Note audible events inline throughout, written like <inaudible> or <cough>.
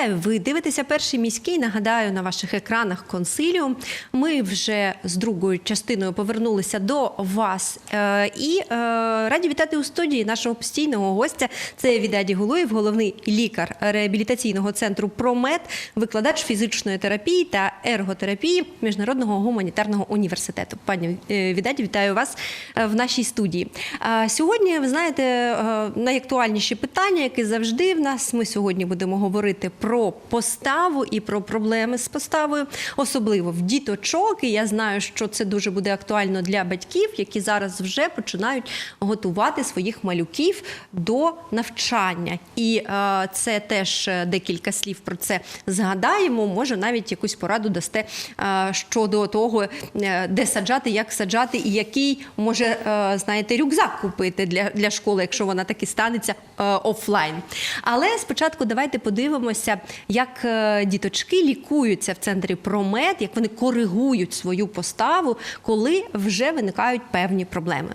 Вітаю! Ви дивитеся перший міський. Нагадаю, на ваших екранах консиліум. Ми вже з другою частиною повернулися до вас Е, і е, раді вітати у студії нашого постійного гостя. Це Відаді Гулуєв, головний лікар реабілітаційного центру Промет, викладач фізичної терапії та ерготерапії Міжнародного гуманітарного університету. Пані е, Відаді, вітаю вас в нашій студії. Сьогодні ви знаєте найактуальніші питання, які завжди в нас. Ми сьогодні будемо говорити про поставу і про проблеми з поставою, особливо в діточок. І я знаю, що це дуже буде актуально для батьків, які зараз вже починають готувати своїх малюків до навчання. І е, це теж е, декілька слів про це згадаємо. Може, навіть якусь пораду дасте е, щодо того, е, де саджати, як саджати, і який може е, знаєте рюкзак купити для, для школи, якщо вона таки станеться е, офлайн. Але спочатку давайте подивимося, як е, діточки лікуються в центрі Промет, як вони коригують свою поставу, коли вже виникають певні проблеми.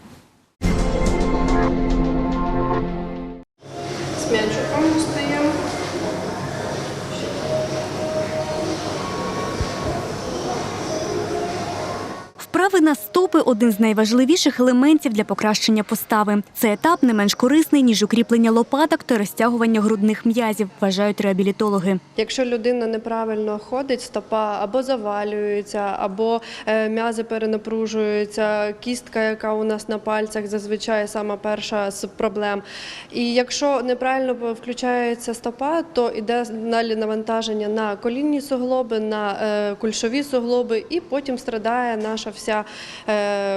Вправи на стопи один з найважливіших елементів для покращення постави. Це етап не менш корисний, ніж укріплення лопаток та розтягування грудних м'язів, вважають реабілітологи. Якщо людина неправильно ходить, стопа або завалюється, або е, м'язи перенапружуються, кістка, яка у нас на пальцях, зазвичай сама перша з проблем. І якщо неправильно включається стопа, то йде далі навантаження на колінні суглоби, на е, кульшові суглоби, і потім страдає наша вся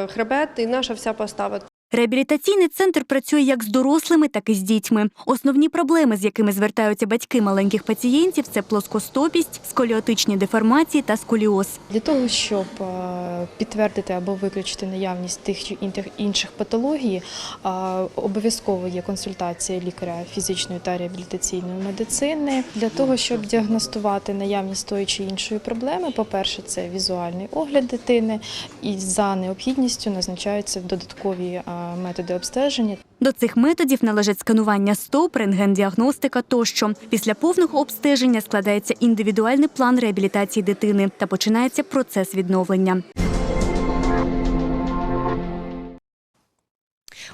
хребет і наша вся постава. Реабілітаційний центр працює як з дорослими, так і з дітьми. Основні проблеми, з якими звертаються батьки маленьких пацієнтів, це плоскостопість, сколіотичні деформації та сколіоз. Для того, щоб е, підтвердити або виключити наявність тих чи інших- патологій, е, обов'язково є консультація лікаря фізичної та реабілітаційної медицини. Для того, щоб діагностувати наявність тої чи іншої проблеми, по-перше, це візуальний огляд дитини, і за необхідністю назначаються додаткові е, методи обстеження. До цих методів належать сканування стоп, рентген-діагностика тощо. Після повного обстеження складається індивідуальний план реабілітації дитини та починається процес відновлення.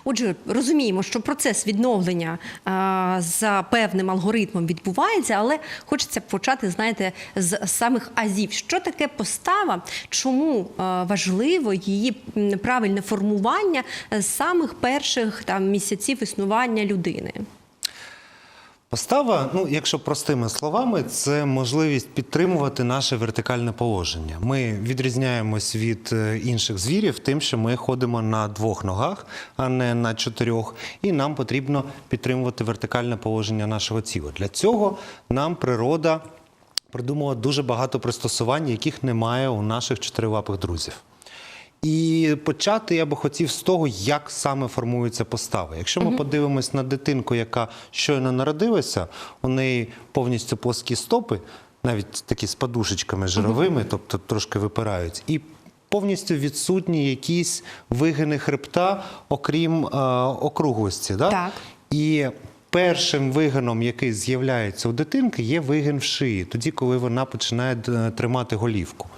Отже, розуміємо, що процес відновлення а, за певним алгоритмом відбувається, але хочеться почати, знаєте, з самих азів. Що таке постава? Чому а, важливо її правильне формування з самих перших там місяців існування людини? Постава, ну якщо простими словами, це можливість підтримувати наше вертикальне положення. Ми відрізняємось від е, інших звірів, тим, що ми ходимо на двох ногах, а не на чотирьох, і нам потрібно підтримувати вертикальне положення нашого тіла. Для цього нам природа придумала дуже багато пристосувань, яких немає у наших чотирилапих друзів. І почати я би хотів з того, як саме формується постава. Якщо ми подивимось на дитинку, яка щойно народилася, у неї повністю плоскі стопи, навіть такі з подушечками жировими, тобто трошки випирають, і повністю відсутні якісь вигини хребта, окрім е, округлості. Да? Так. І першим вигином, який з'являється у дитинки, є вигин в шиї, тоді, коли вона починає е, тримати голівку.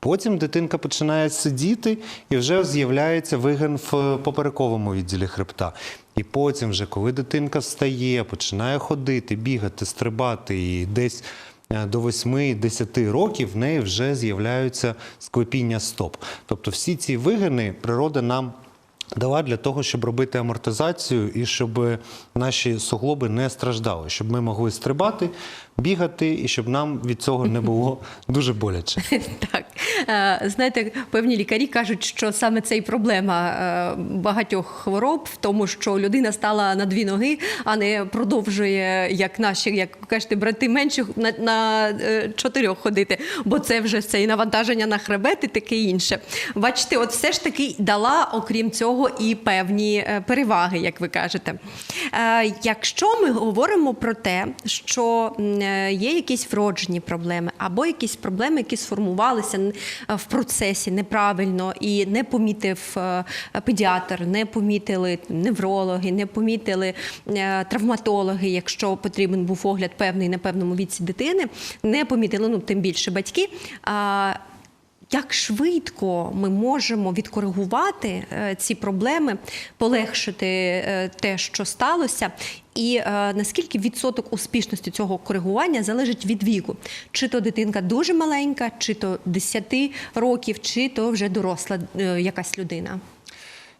Потім дитинка починає сидіти і вже з'являється вигин в поперековому відділі хребта. І потім, вже, коли дитинка встає, починає ходити, бігати, стрибати і десь е, до 8-10 років в неї вже з'являються склепіння стоп. Тобто всі ці вигини природа нам дала для того, щоб робити амортизацію і щоб наші суглоби не страждали, щоб ми могли стрибати, бігати і щоб нам від цього не було дуже боляче. <laughs> Так, знаєте, певні лікарі кажуть, що саме це і проблема е, багатьох хвороб в тому, що людина стала на дві ноги, а не продовжує, як наші, як кажете, брати менші на, на е, чотирьох ходити, бо це вже це і навантаження на хребет, і таке інше. Бачите, от все ж таки дала, окрім цього, і певні е, переваги, як ви кажете. Е, Якщо ми говоримо про те, що е, є якісь вроджені проблеми або якісь проблеми, які сформувалися в процесі неправильно і не помітив е, педіатр, не помітили неврологи, не помітили е, травматологи, якщо потрібен був огляд певний на певному віці дитини, не помітили, ну тим більше батьки. Як швидко ми можемо відкоригувати е, ці проблеми, полегшити е, те, що сталося, і е, наскільки відсоток успішності цього коригування залежить від віку? Чи то дитинка дуже маленька, чи то 10 років, чи то вже доросла якась людина?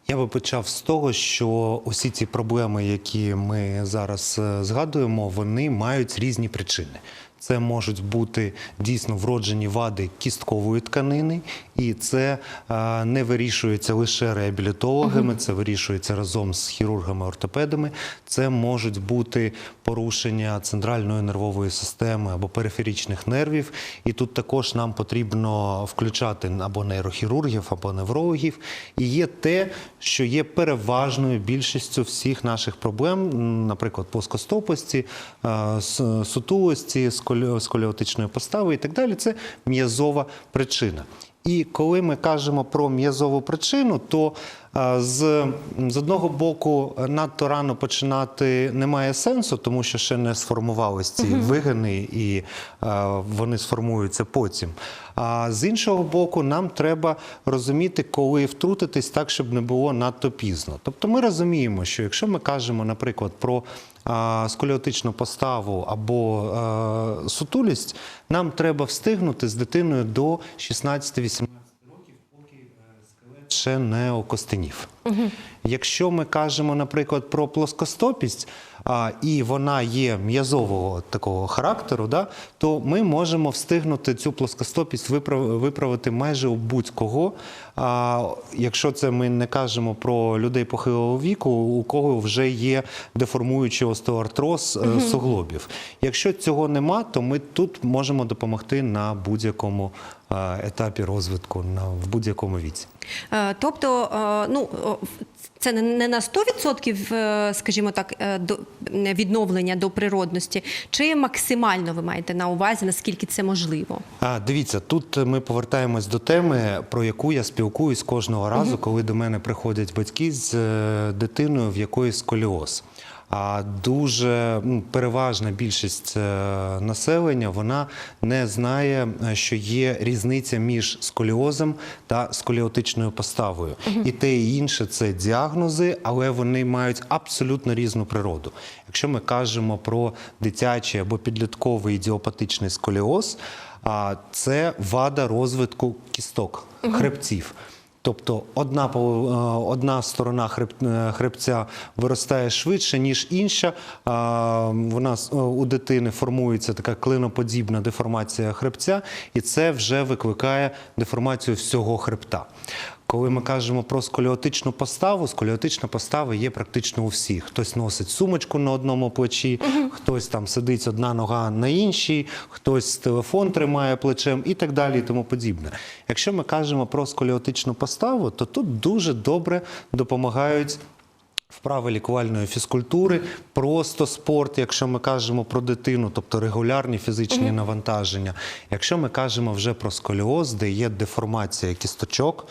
Я би почав з того, що усі ці проблеми, які ми зараз згадуємо, вони мають різні причини. Це можуть бути дійсно вроджені вади кісткової тканини, і це е, не вирішується лише реабілітологами, це вирішується разом з хірургами-ортопедами. Це можуть бути порушення центральної нервової системи або периферичних нервів. І тут також нам потрібно включати або нейрохірургів, або неврологів. І є те, що є переважною більшістю всіх наших проблем, наприклад, плоскостопості, е, сутулості, сколіотичної постави і так далі. Це м'язова причина. І коли ми кажемо про м'язову причину, то з, з одного боку надто рано починати немає сенсу, тому що ще не сформувались ці вигини, і вони сформуються потім. А з іншого боку, нам треба розуміти, коли втрутитись так, щоб не було надто пізно. Тобто ми розуміємо, що якщо ми кажемо, наприклад, про сколіотичну поставу або сутулість, нам треба встигнути з дитиною до 16-18 років, поки е, скелет ще не окостенів. Якщо ми кажемо, наприклад, про плоскостопість, а, і вона є м'язового такого характеру, да, то ми можемо встигнути цю плоскостопість виправ- виправити майже у будь-кого. А, якщо це ми не кажемо про людей похилого віку, у кого вже є деформуючий остеоартроз е, суглобів. Якщо цього нема, то ми тут можемо допомогти на будь-якому е, етапі розвитку, на, в будь-якому віці. Е, Тобто, е, ну це не- на 100%, е, скажімо так, відновлення до природності, чи максимально ви маєте на увазі, наскільки це можливо? А, дивіться, тут ми повертаємось до теми, про яку я спілкуюсь кожного разу, коли до мене приходять батьки з дитиною, в якої сколіоз. А дуже ну, переважна більшість е, населення вона не знає, е, що є різниця між сколіозом та сколіотичною поставою. І те і інше це діагнози, але вони мають абсолютно різну природу. Якщо ми кажемо про дитячий або підлітковий ідіопатичний сколіоз, це вада розвитку кісток, хребців. Тобто одна, е, одна сторона е, хребця виростає швидше, ніж інша. А, нас е, у дитини формується така клиноподібна деформація хребця, і це вже викликає деформацію всього хребта. Коли ми кажемо про сколіотичну поставу, сколіотична постава є практично у всіх. Хтось носить сумочку на одному плечі, хтось там сидить одна нога на іншій, хтось телефон тримає плечем і так далі, і тому подібне. Якщо ми кажемо про сколіотичну поставу, то тут дуже добре допомагають. Вправи лікувальної фізкультури, просто спорт, якщо ми кажемо про дитину, тобто регулярні фізичні навантаження. Якщо ми кажемо вже про сколіоз, де є деформація кісточок,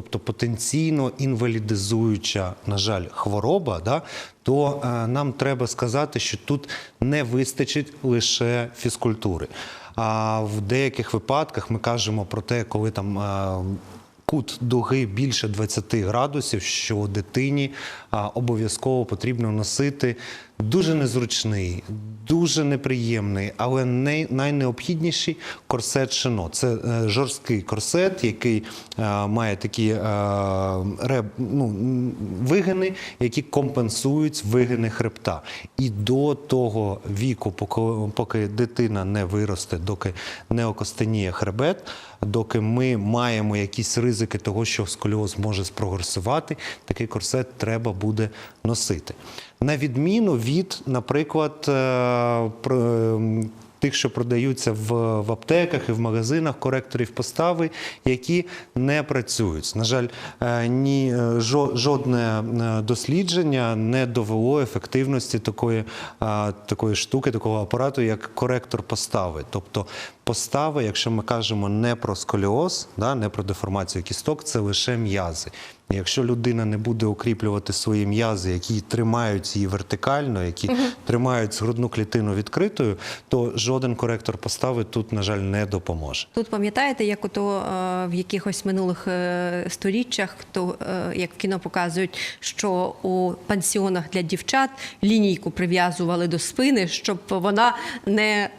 тобто потенційно інвалідизуюча, на жаль, хвороба, да, то е, нам треба сказати, що тут не вистачить лише фізкультури. А в деяких випадках ми кажемо про те, коли там. Кут дуги більше 20 градусів, що дитині обов'язково потрібно носити дуже незручний, дуже неприємний, але не, найнеобхідніший корсет шино. Це е, жорсткий корсет, який е, має такі е, реб, ну, вигини, які компенсують вигини хребта. І до того віку, поки, поки дитина не виросте, доки не окостеніє хребет, доки ми маємо якісь ризики того, що сколіоз може спрогресувати, такий корсет треба буде носити. На відміну від, наприклад, е, ем, тих, що продаються в, в аптеках і в магазинах коректорів постави, які не працюють. На жаль, е, ні е, жодне е, дослідження не довело ефективності такої, е, такої штуки, такого апарату, як коректор постави. Тобто постава, якщо ми кажемо не про сколіоз, да, не про деформацію кісток, це лише м'язи. Якщо людина не буде укріплювати свої м'язи, які тримають її вертикально, які тримають грудну клітину відкритою, то жоден коректор постави тут, на жаль, не допоможе. Тут пам'ятаєте, як ото е, в якихось минулих е, сторіччях, то е, як в кіно показують, що у пансіонах для дівчат лінійку прив'язували до спини, щоб вона не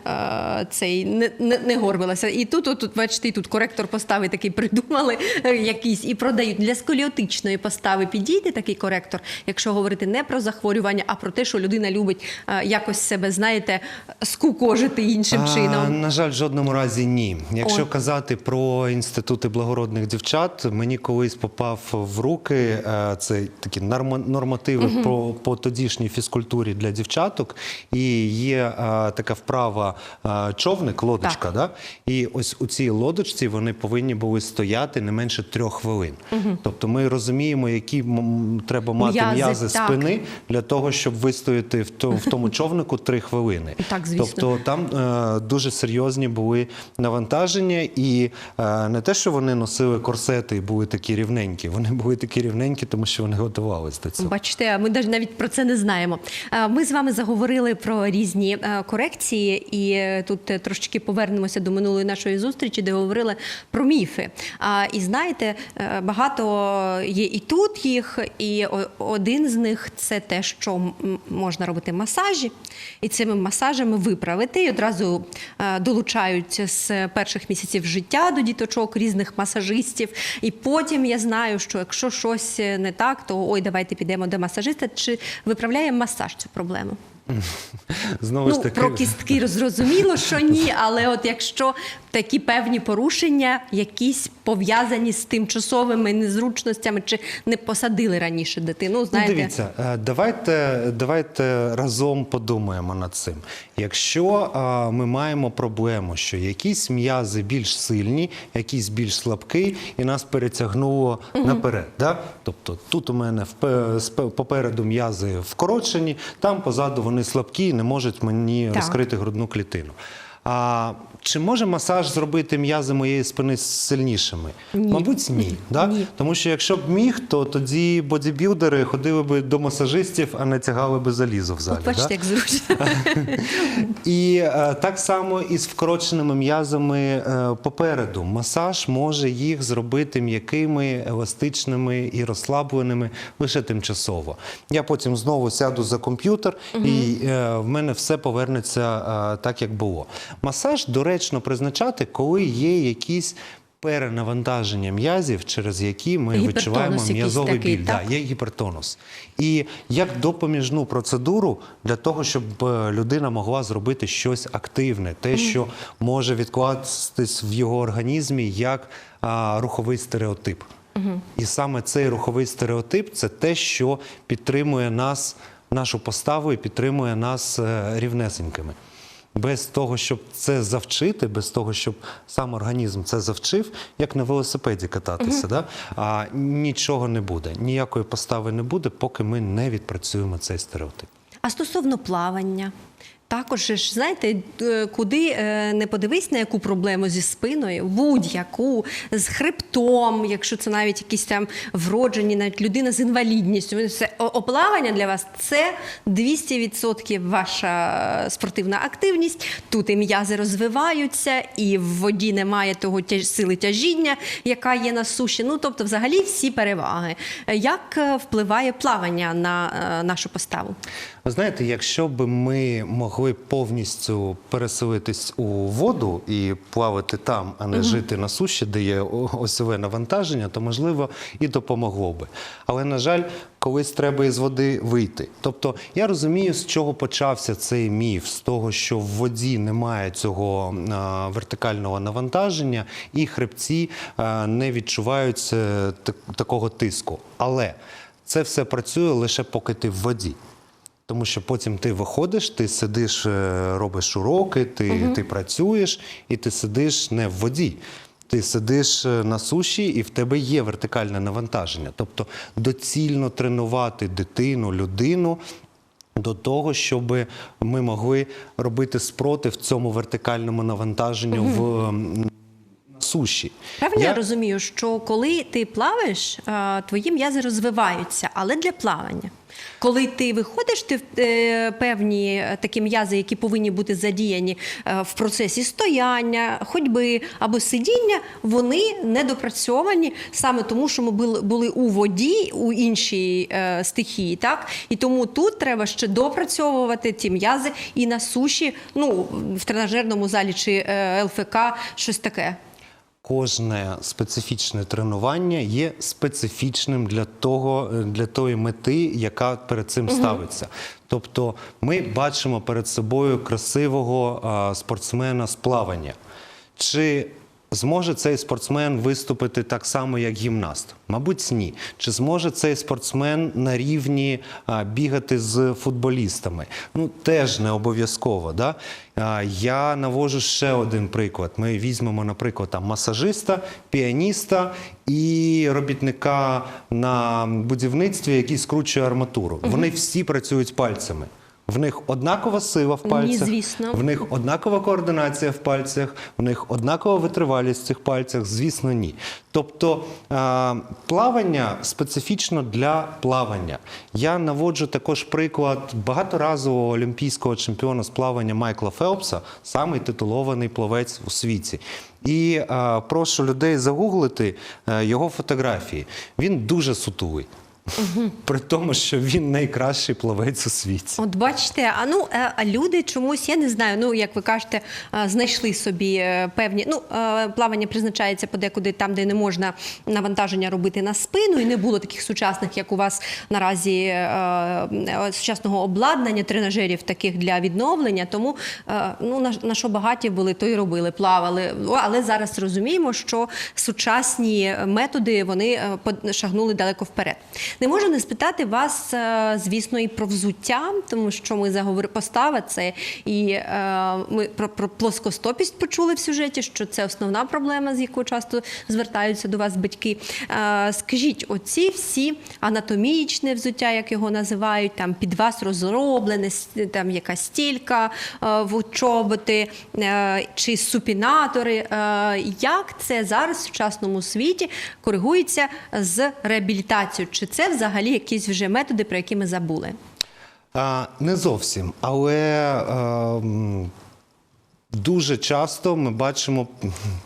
цей не, не, не горбилася. І тут, от, тут, бачите, тут коректор постави такий придумали <laughs> е, якийсь і продають для сколіотичної постави. Підійде такий коректор, якщо говорити не про захворювання, а про те, що людина любить е, якось себе, знаєте, скукожити іншим А, чином. На жаль, в жодному разі ні. Якщо О. казати про інститути благородних дівчат, мені колись попав в руки е, це такі норма- нормативи по, по тодішній фізкультурі для дівчаток. І є така вправа човник, лодочка. Да? І ось у цій лодочці вони повинні були стояти не менше трьох хвилин. Тобто ми розуміємо, які треба мати М'язи, м'язи спини для того, щоб вистояти в, то- в тому <laughs> човнику три хвилини. Так, звісно. Тобто там е, дуже серйозні були навантаження, і е, не те, що вони носили корсети і були такі рівненькі, вони були такі рівненькі, тому що вони готувалися до цього. Бачите, ми навіть про це не знаємо. Е, Ми з вами заговорили про різні е, корекції, і е, тут трошечки повернемося до минулої нашої зустрічі, де говорили про міфи. А, І знаєте, е, багато є і тут їх, і один з них це те, що можна робити масажі, і цими масажами виправити. І одразу е, долучають з перших місяців життя до діточок різних масажистів. І потім я знаю, що якщо щось не так, то ой, давайте підемо до масажиста. Чи виправляє масаж цю проблему? Знову Ну ж таки, про кістки зрозуміло, що ні, але от якщо такі певні порушення, якісь пов'язані з тимчасовими незручностями, чи не посадили раніше дитину, Ну, дивіться, е, давайте, давайте разом подумаємо над цим. Якщо е, ми маємо проблему, що якісь м'язи більш сильні, якісь більш слабкі, і нас перетягнуло наперед. Да? Тобто тут у мене попереду м'язи вкорочені, там позаду вони слабкі і не можуть мені Так. розкрити грудну клітину. А чи може масаж зробити м'язи моєї спини сильнішими? Мабуть, ні. Да? Ні. Тому що якщо б міг, то тоді бодібілдери ходили б до масажистів, а не тягали б залізо в залі. от бачите, да? як зручно. І е, так само і з вкороченими м'язами е, попереду. Масаж може їх зробити м'якими, еластичними і розслабленими лише тимчасово. Я потім знову сяду за комп'ютер, і е, в мене все повернеться так, як було. Масаж доречно призначати, коли є якісь. Перенавантаження м'язів, через які ми відчуваємо м'язовий біль. так? Да, є гіпертонус. І як допоміжну процедуру для того, щоб е, людина могла зробити щось активне, те, що може відкластись в його організмі як а, руховий стереотип. І саме цей руховий стереотип це те, що підтримує нас, нашу поставу і підтримує нас е, рівнесенькими. Без того, щоб це завчити, без того, щоб сам організм це завчив, як на велосипеді кататися, да? а нічого не буде. Ніякої постави не буде, поки ми не відпрацюємо цей стереотип. А стосовно плавання. Також ж, знаєте, е, куди е, не подивись на яку проблему зі спиною, будь-яку, з хребтом, якщо це навіть якісь там вроджені, навіть людина з інвалідністю. Це оплавання для вас це 200% ваша спортивна активність. Тут і м'язи розвиваються, і в воді немає того сили тяжіння, яка є на суші. Ну тобто, взагалі всі переваги. Як е, впливає плавання на нашу поставу? Ви знаєте, якщо б ми могли повністю переселитись у воду і плавати там, а не жити на суші, де є осьове навантаження, то можливо і допомогло би. Але на жаль, колись треба із води вийти. Тобто я розумію, з чого почався цей міф, з того, що в воді немає цього вертикального навантаження, і хребці не відчувають е, так- такого тиску. Але це все працює лише поки ти в воді. Тому що потім ти виходиш, ти сидиш, е, робиш уроки, ти, ти працюєш, і ти сидиш не в воді. Ти сидиш е, на суші, і в тебе є вертикальне навантаження. Тобто доцільно тренувати дитину, людину до того, щоб ми могли робити спротив цьому вертикальному навантаженню в суші. Правильно я... розумію, що коли ти плаваєш, твої м'язи розвиваються, але для плавання. Коли ти виходиш, ти е, певні такі м'язи, які повинні бути задіяні е, в процесі стояння, ходьби або сидіння, вони недопрацьовані саме тому, що ми були, були у воді, у іншій е, стихії, так і тому тут треба ще допрацьовувати ті м'язи і на суші, ну в тренажерному залі чи ЛФК, щось таке. Кожне специфічне тренування є специфічним для того, е, для тої мети, яка перед цим ставиться. Тобто, ми бачимо перед собою красивого а, спортсмена з плавання. Чи зможе цей спортсмен виступити так само, як гімнаст? Мабуть, ні. Чи зможе цей спортсмен на рівні а, бігати з футболістами? Ну, теж не обов'язково. Да? А, Я навожу ще один приклад. Ми візьмемо, наприклад, там масажиста, піаніста і робітника на будівництві, який скручує арматуру. Вони всі працюють пальцями. В них однакова сила в Ні, пальцях, звісно. в них однакова координація в пальцях, в них однакова витривалість в цих пальцях, звісно, ні. Тобто плавання специфічно для плавання. Я наводжу також приклад багаторазового олімпійського чемпіона з плавання Майкла Фелпса, самий титулований плавець у світі. І а, прошу людей загуглити е, його фотографії. Він дуже сутулий. При тому, що він найкращий плавець у світі. От бачите, а ну е, люди чомусь, я не знаю, ну як ви кажете, е, знайшли собі е, певні. Ну, плавання призначається подекуди там, де не можна навантаження робити на спину, і не було таких сучасних, як у вас наразі сучасного обладнання, тренажерів таких для відновлення. Тому ну на, на що багаті були, то й робили, плавали. Але зараз розуміємо, що сучасні методи вони шагнули далеко вперед. Не можу не спитати вас, е, звісно, і про взуття, тому що ми заговорили постава це і е, ми про, про плоскостопість почули в сюжеті, що це основна проблема, з якою часто звертаються до вас батьки. Е, Скажіть, оці всі анатомічне взуття, як його називають, там під вас розроблене, там якась стілька в чоботи чи супінатори. Як це зараз в сучасному світі коригується з реабілітацією? Чи це взагалі якісь вже методи, про які ми забули? А, не зовсім, але м, дуже часто ми бачимо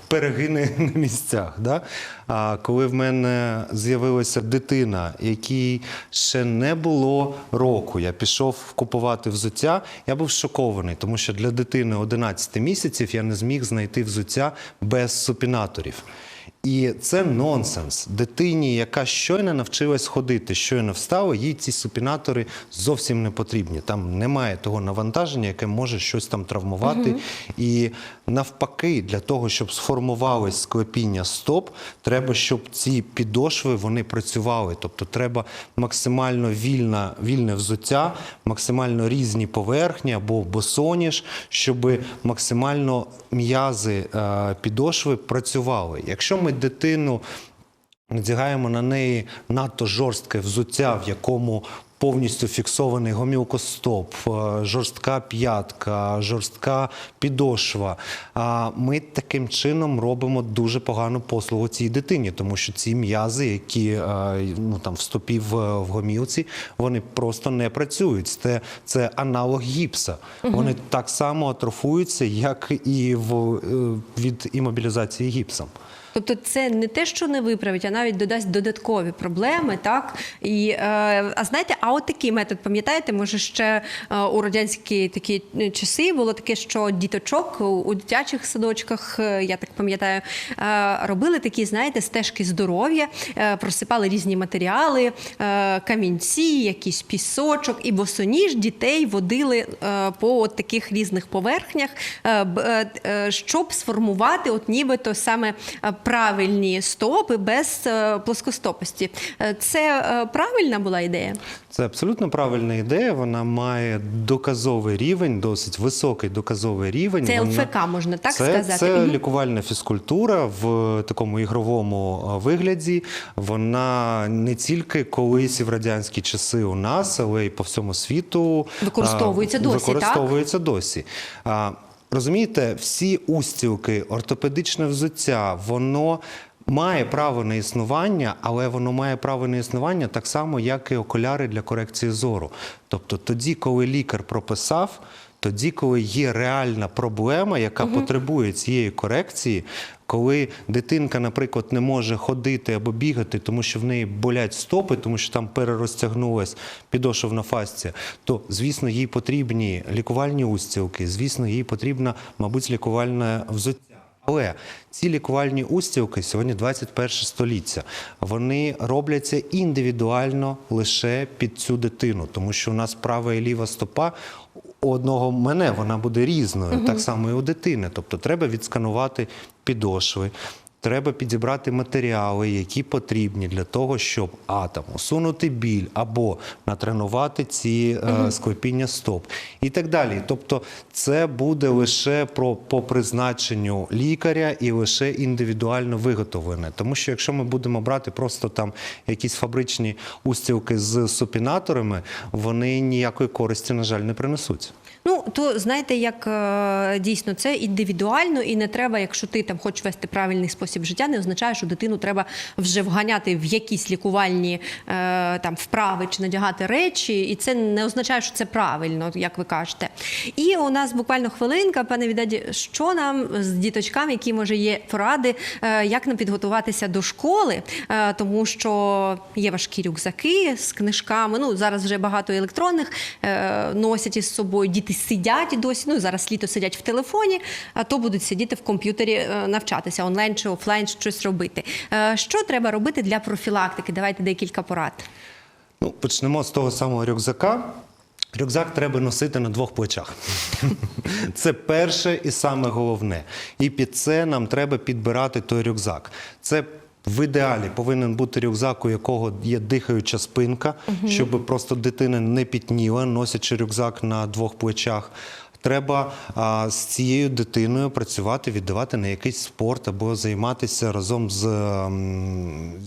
перегини <laughs> на місцях. Да? А, коли в мене з'явилася дитина, якій ще не було року, я пішов купувати взуття, я був шокований, тому що для дитини 11 місяців я не зміг знайти взуття без супінаторів. І це нонсенс. Дитині, яка щойно навчилась ходити, щойно встала, їй ці супінатори зовсім не потрібні. Там немає того навантаження, яке може щось там травмувати. І навпаки, для того, щоб сформувалось склепіння стоп, треба, щоб ці підошви вони працювали. Тобто треба максимально вільна, вільне взуття, максимально різні поверхні або босоніж, щоб максимально м'язи е, підошви працювали. Якщо ми дитину надягаємо на неї надто жорстке взуття, в якому повністю фіксований гомілкостоп, е, жорстка п'ятка, жорстка підошва. А ми таким чином робимо дуже погану послугу цій дитині, тому що ці м'язи, які е, ну, там в стопі в, в гомілці, вони просто не працюють. Це, це аналог гіпса. Вони так само атрофуються, як і в, е, від імобілізації гіпсом. Тобто це не те, що не виправить, а навіть додасть додаткові проблеми, так? І е, а знаєте, а от такий метод, пам'ятаєте, може ще е, у радянські такі е, часи було таке, що діточок у, дитячих садочках, е, я так пам'ятаю, робили такі, знаєте, стежки здоров'я, просипали різні матеріали, камінці, якийсь пісочок, і босоніж дітей водили по от таких різних поверхнях, щоб сформувати, от нібито саме правильні стопи без е, плоскостопості. Е, Це е, правильна була ідея? Це абсолютно правильна ідея. Вона має доказовий рівень, досить високий доказовий рівень. Це Вона- ЛФК, можна так це, сказати? Це Мгм. лікувальна фізкультура в такому ігровому вигляді. Вона не тільки колись і в радянські часи у нас, але й по всьому світу Використовується досі, так? Досі. Розумієте, всі устілки, ортопедичне взуття, воно. Має право на існування, але воно має право на існування так само, як і окуляри для корекції зору. Тобто тоді, коли лікар прописав, тоді, коли є реальна проблема, яка потребує цієї корекції, коли дитинка, наприклад, не може ходити або бігати, тому що в неї болять стопи, тому що там перерозтягнулась підошовна фасція, то звісно їй потрібні лікувальні устілки, звісно, їй потрібна, мабуть, лікувальне взуття. Але ці лікувальні устілки сьогодні 21 століття. Вони робляться індивідуально лише під цю дитину, тому що у нас права і ліва стопа. У одного мене вона буде різною, так само і у дитини. Тобто треба відсканувати підошви, треба підібрати матеріали, які потрібні для того, щоб а, там, усунути біль або натренувати ці е, склепіння стоп і так далі. Тобто, це буде лише про по призначенню лікаря і лише індивідуально виготовлене. Тому що якщо ми будемо брати просто там якісь фабричні устілки з супінаторами, вони ніякої користі, на жаль, не принесуть. Ну то знаєте, як е, дійсно це індивідуально, і не треба, якщо ти там хочеш вести правильний спосіб життя, не означає, що дитину треба вже вганяти в якісь лікувальні е, там вправи чи надягати речі, і це не означає, що це правильно, як ви кажете. І у нас буквально хвилинка, пане Відаді, що нам з діточками, які може є поради, е, як нам підготуватися до школи, тому що є важкі рюкзаки з книжками. Ну зараз вже багато електронних носять із собою. Діти сидять досі. Ну зараз літо сидять в телефоні, а то будуть сидіти в комп'ютері, е, навчатися онлайн чи офлайн щось робити. Е, Що треба робити для профілактики? Давайте декілька порад. Ну, почнемо з того самого рюкзака. Рюкзак треба носити на двох плечах. <laughs> Це перше і саме головне. І під це нам треба підбирати той рюкзак. Це в ідеалі повинен бути рюкзак, у якого є дихаюча спинка, щоб просто дитина не пітніла, носячи рюкзак на двох плечах. Треба а, з цією дитиною працювати, віддавати на якийсь спорт або займатися разом з,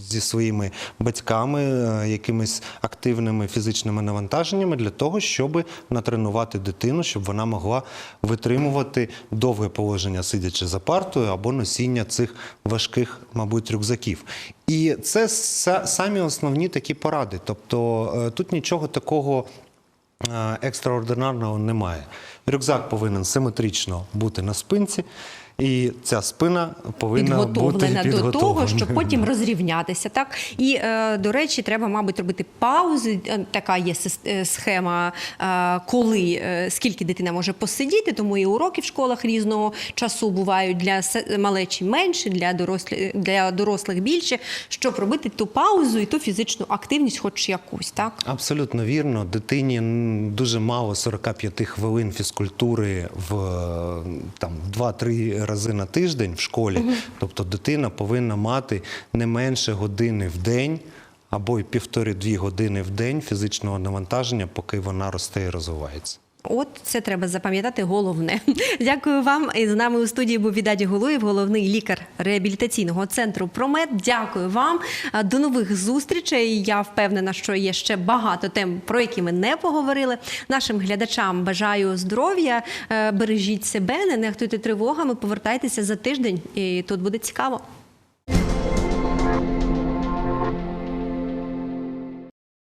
зі своїми батьками е, якимись активними фізичними навантаженнями для того, щоб натренувати дитину, щоб вона могла витримувати довге положення, сидячи за партою, або носіння цих важких, мабуть, рюкзаків. І це са- самі основні такі поради. Тобто е, тут нічого такого екстраординарного немає. Рюкзак повинен симетрично бути на спинці, і ця спина повинна бути підготовлена до того, щоб потім <laughs> розрівнятися. Так і е, до речі, треба, мабуть, робити паузи. Е, Така є е, схема, коли скільки дитина може посидіти, тому і уроки в школах різного часу бувають для малечі менше, для дорослих для дорослих більше, щоб робити ту паузу і ту фізичну активність, хоч якусь, так. Абсолютно вірно. Дитині дуже мало 45 хвилин фізкультури в там 2-3 рази на тиждень в школі. Тобто дитина повинна мати не менше години в день або й півтори-дві години в день фізичного навантаження, поки вона росте і розвивається. От це треба запам'ятати головне. <laughs> Дякую вам. І з нами у студії був Відаді Гулуєв, головний лікар реабілітаційного центру Промет. Дякую вам. До нових зустрічей. Я впевнена, що є ще багато тем, про які ми не поговорили. Нашим глядачам бажаю здоров'я, е, бережіть себе, не нехтуйте тривогами, повертайтеся за тиждень, і тут буде цікаво.